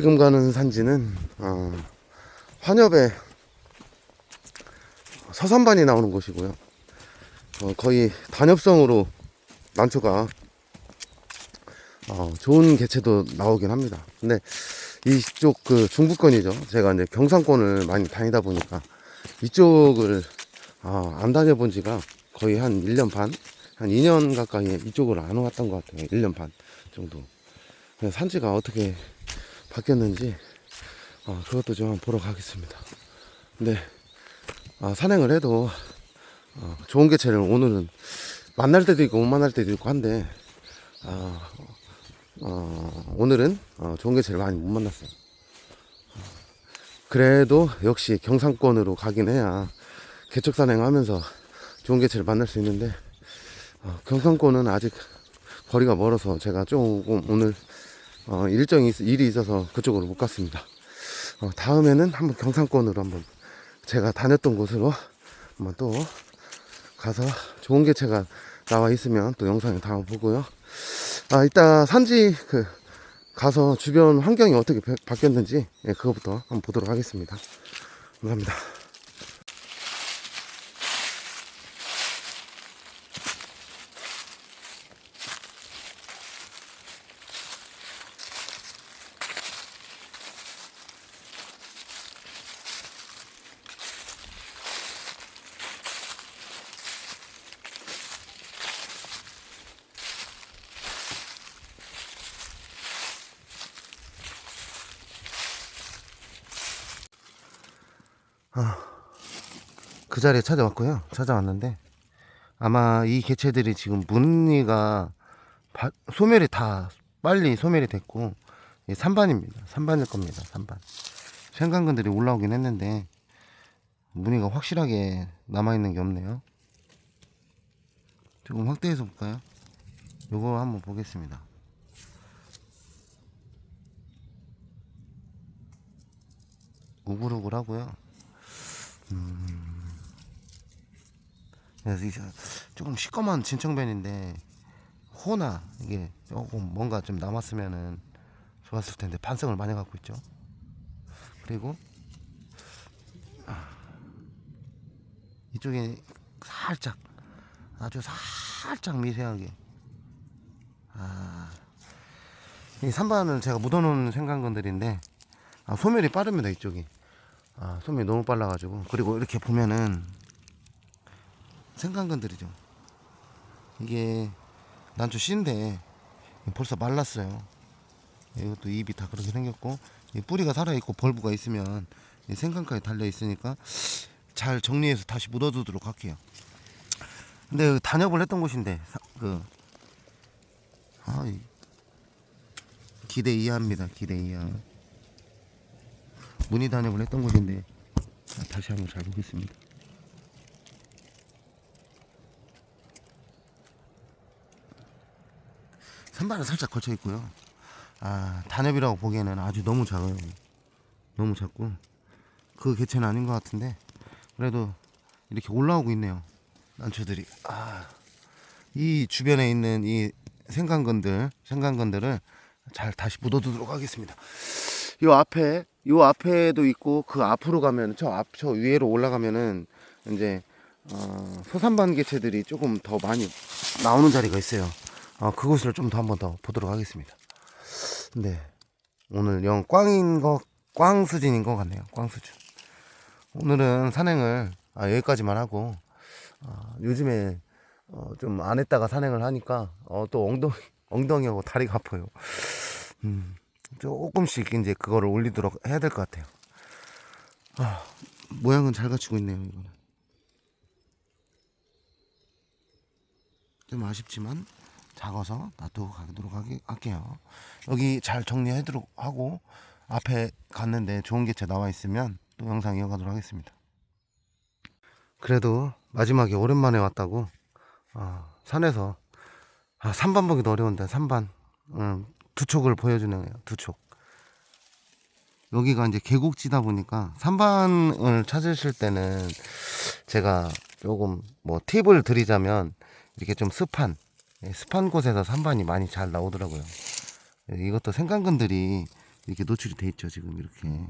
지금 가는 산지는 어, 환엽의 서산반이 나오는 곳이고요. 어, 거의 단엽성으로 난초가 어, 좋은 개체도 나오긴 합니다. 근데 이쪽 그 중부권이죠. 제가 이제 경상권을 많이 다니다 보니까 이쪽을 아, 안 다녀본 지가 거의 한 1년 반? 한 2년 가까이 이쪽을 안 왔던 것 같아요. 1년 반 정도. 산지가 어떻게 바뀌었는지 어, 그것도 좀 보러 가겠습니다. 근데 아, 산행을 해도 어, 좋은 개체를 오늘은 만날 때도 있고 못 만날 때도 있고 한데 아, 어, 오늘은 어, 좋은 개체를 많이 못 만났어요. 어, 그래도 역시 경상권으로 가긴 해야 개척 산행하면서 좋은 개체를 만날 수 있는데 어, 경상권은 아직 거리가 멀어서 제가 조금 오늘 어, 일정이 있- 일이 있어서 그쪽으로 못 갔습니다. 어, 다음에는 한번 경상권으로 한번 제가 다녔던 곳으로 한번 또 가서 좋은 개체가 나와 있으면 또 영상에 담아 보고요. 아 이따 산지 그 가서 주변 환경이 어떻게 바- 바뀌었는지 예, 그거부터 한번 보도록 하겠습니다. 감사합니다. 그 자리에 찾아왔고요. 찾아왔는데 아마 이 개체들이 지금 무늬가 바- 소멸이 다 빨리 소멸이 됐고 이 산반입니다. 산반일 겁니다. 산반. 생강근들이 올라오긴 했는데 무늬가 확실하게 남아 있는 게 없네요. 조금 확대해서 볼까요? 요거 한번 보겠습니다. 우글우글 하고요. 그래서 이제 조금 시꺼먼 진청변인데 호나 이게 조금 뭔가 좀 남았으면은 좋았을 텐데 반성을 많이 갖고 있죠. 그리고 아, 이쪽에 살짝 아주 살짝 미세하게. 아, 이 산반을 제가 묻어놓은 생강건들인데 아, 소멸이 빠릅니다 이쪽이 아, 소멸이 너무 빨라가지고 그리고 이렇게 보면은 생강근들이죠. 이게 난초 씨인데 벌써 말랐어요. 이것도 잎이 다 그렇게 생겼고 이 뿌리가 살아 있고 벌브가 있으면 이 생강까지 달려 있으니까 잘 정리해서 다시 묻어두도록 할게요. 근데 그 단엽을 했던 곳인데 사- 그 아, 이- 기대 이하입니다. 기대 이하. 문의 단엽을 했던 곳인데 자, 다시 한번 잘 보겠습니다. 선반은 살짝 걸쳐 있고요. 아 단엽이라고 보기에는 아주 너무 작아요. 너무 작고 그 개체는 아닌 것 같은데 그래도 이렇게 올라오고 있네요. 난초들이. 아, 이 주변에 있는 이 생강건들, 생강건들을 잘 다시 묻어두도록 하겠습니다. 요 앞에, 요 앞에도 있고 그 앞으로 가면 저 앞, 저 위로 올라가면은 이제 어, 소산반 개체들이 조금 더 많이 나오는 자리가 있어요. 어, 그곳을 좀 더 한번 더 보도록 하겠습니다. 근데 오늘 영 꽝인 거, 꽝수진인 것 같네요. 꽝수진. 오늘은 산행을 아, 여기까지만 하고 아, 요즘에 어, 좀 안 했다가 산행을 하니까 어, 또 엉덩이 엉덩이하고 다리가 아파요. 음, 조금씩 이제 그거를 올리도록 해야 될 것 같아요. 아, 모양은 잘 갖추고 있네요. 이거는 좀 아쉽지만 작아서 놔두고 가도록 할게요. 여기 잘 정리하도록 하고 앞에 갔는데 좋은 개체 나와 있으면 또 영상 이어가도록 하겠습니다. 그래도 마지막에 오랜만에 왔다고 어, 산에서 아, 3반 보기도 어려운데 3반 음, 두 촉을 보여주네요. 두 촉. 여기가 이제 계곡지다 보니까 3반을 찾으실 때는 제가 조금 뭐 팁을 드리자면 이렇게 좀 습한 예, 습한 곳에서 3반이 많이 잘 나오더라고요. 예, 이것도 생강근들이 이렇게 노출이 돼 있죠 지금 이렇게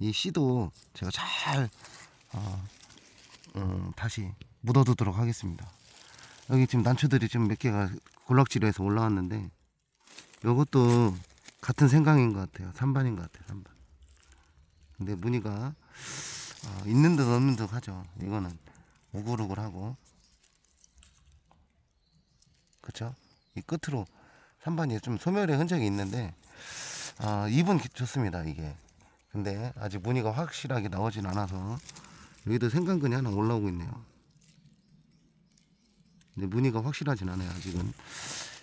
이 씨도 제가 잘 어, 음, 다시 묻어두도록 하겠습니다 여기 지금 난초들이 좀몇 개가 골락지로해서 올라왔는데 요것도 같은 생강인 것 같아요. 3반인 것 같아요 3반. 근데 무늬가 어, 있는 듯 없는 듯 하죠. 이거는 우글우글하고. 그쵸? 이 끝으로 3반이 좀 소멸의 흔적이 있는데 아, 입은 기- 좋습니다 이게. 근데 아직 무늬가 확실하게 나오진 않아서 여기도 생강근이 하나 올라오고 있네요. 근데 무늬가 확실하진 않아요 아직은.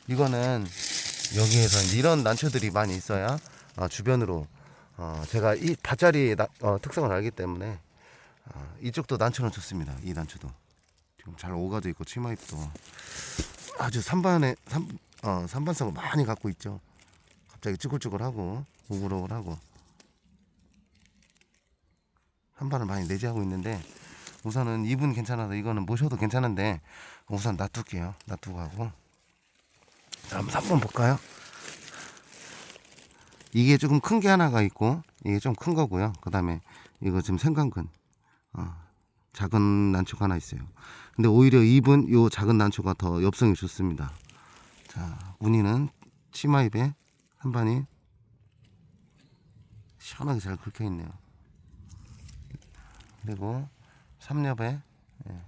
이거는 여기에서 이런 난초들이 많이 있어야 어, 주변으로 어, 제가 이 밭자리의 나- 어, 특성을 알기 때문에 어, 이쪽도 난초는 좋습니다. 이 난초도. 지금 잘 오가져 있고 치마잎도 아주 산반에 산, 어, 산반성을 많이 갖고 있죠. 갑자기 쭈글쭈글하고 우글우글하고 한반을 많이 내지하고 있는데 우선은 입은 괜찮아서 이거는 모셔도 괜찮은데 우선 놔둘게요. 놔두고 하고. 자 한번 3번 볼까요? 이게 조금 큰 게 하나가 있고 이게 좀 큰 거고요. 그 다음에 이거 지금 생강근 어, 작은 난초가 하나 있어요. 근데 오히려 입은 요 작은 난초가 더 엽성이 좋습니다. 자 무늬는 치마입에 한 반이 시원하게 잘 긁혀 있네요. 그리고 삼엽에 예,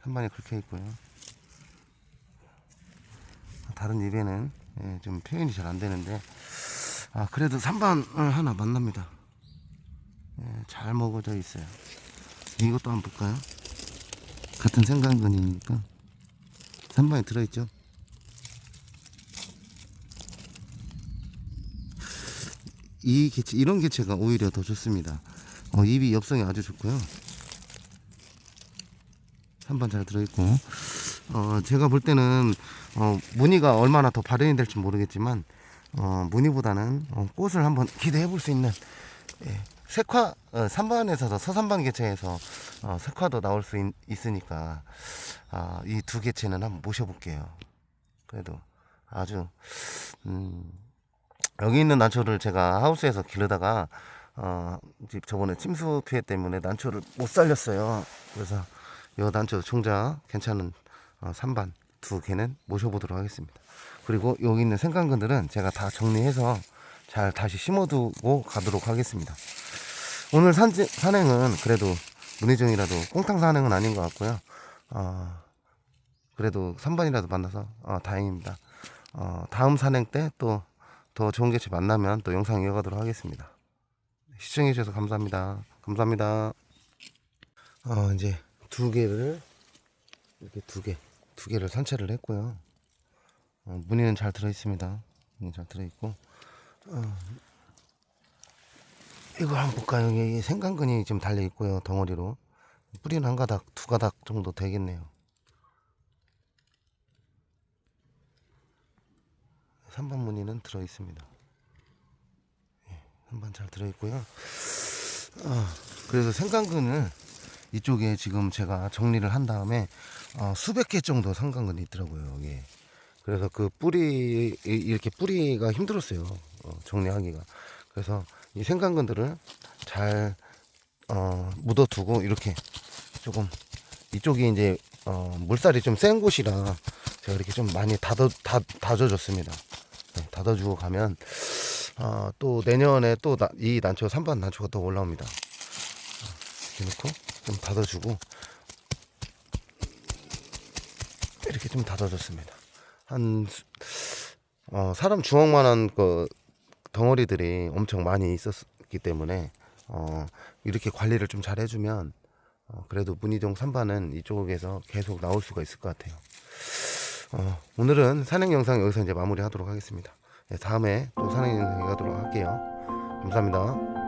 한반이 긁혀 있고요 다른 입에는 예, 좀 표현이 잘 안 되는데 아 그래도 3반을 하나 만납니다. 예, 잘 먹어져 있어요. 이것도 한번 볼까요? 같은 생강근이니까. 3반이 들어있죠? 이 개체 이런 개체가 오히려 더 좋습니다. 어, 입이 엽성이 아주 좋고요. 3반 잘 들어있고 어, 제가 볼 때는 어, 무늬가 얼마나 더 발현이 될지 모르겠지만 어, 무늬보다는 어, 꽃을 한번 기대해 볼 수 있는 예, 색화 어, 3반에서 서산반 개체에서 어, 색화도 나올 수 있, 으니까 아, 이두 개체는 한번 모셔볼게요. 그래도 아주 음, 여기 있는 난초를 제가 하우스에서 기르다가 어, 저번에 침수 피해 때문에 난초를 못 살렸어요. 그래서 이 난초 총자 괜찮은 어, 3반 두 개는 모셔보도록 하겠습니다. 그리고 여기 있는 생강근들은 제가 다 정리해서 잘 다시 심어두고 가도록 하겠습니다. 오늘 산, 산행은 그래도 문희정이라도 꽁탕 산행은 아닌 것 같고요. 어, 그래도 3반이라도 만나서 어, 다행입니다. 어, 다음 산행 때 또 더 좋은 개체 만나면 또 영상 이어가도록 하겠습니다. 시청해주셔서 감사합니다. 감사합니다. 어, 이제 두 개를 이렇게 두 개, 두 개를 산채를 했고요. 어, 무늬는 잘 들어 있습니다. 무늬 잘 들어 있고, 어, 이거 한번 볼까요? 여기 생강근이 좀 달려 있고요. 덩어리로 뿌리는 한 가닥, 두 가닥 정도 되겠네요. 3번 무늬는 들어 있습니다. 예, 3번 잘 들어 있고요. 아, 그래서 생강근을 이쪽에 지금 제가 정리를 한 다음에 어, 수백 개 정도 생강근이 있더라고요. 여기. 그래서 그 뿌리 이- 이렇게 뿌리가 힘들었어요. 어, 정리하기가. 그래서 이 생강근들을 잘 어, 묻어두고 이렇게 조금 이쪽이 이제 어, 물살이 좀 센 곳이라 제가 이렇게 좀 많이 다져 다, 다져줬습니다. 네, 닫아주고 가면 어, 또 내년에 또 이 난초 3반 난초가 또 올라옵니다. 이렇게 놓고 좀 닫아주고 이렇게 좀 닫아줬습니다. 한 수- 어, 사람 주먹만한 그 덩어리들이 엄청 많이 있었기 때문에 어, 이렇게 관리를 좀 잘 해주면 어, 그래도 문희동 3반은 이쪽에서 계속 나올 수가 있을 것 같아요. 어, 오늘은 산행 영상 여기서 이제 마무리하도록 하겠습니다. 네, 다음에 또 산행 영상 가도록 할게요. 감사합니다.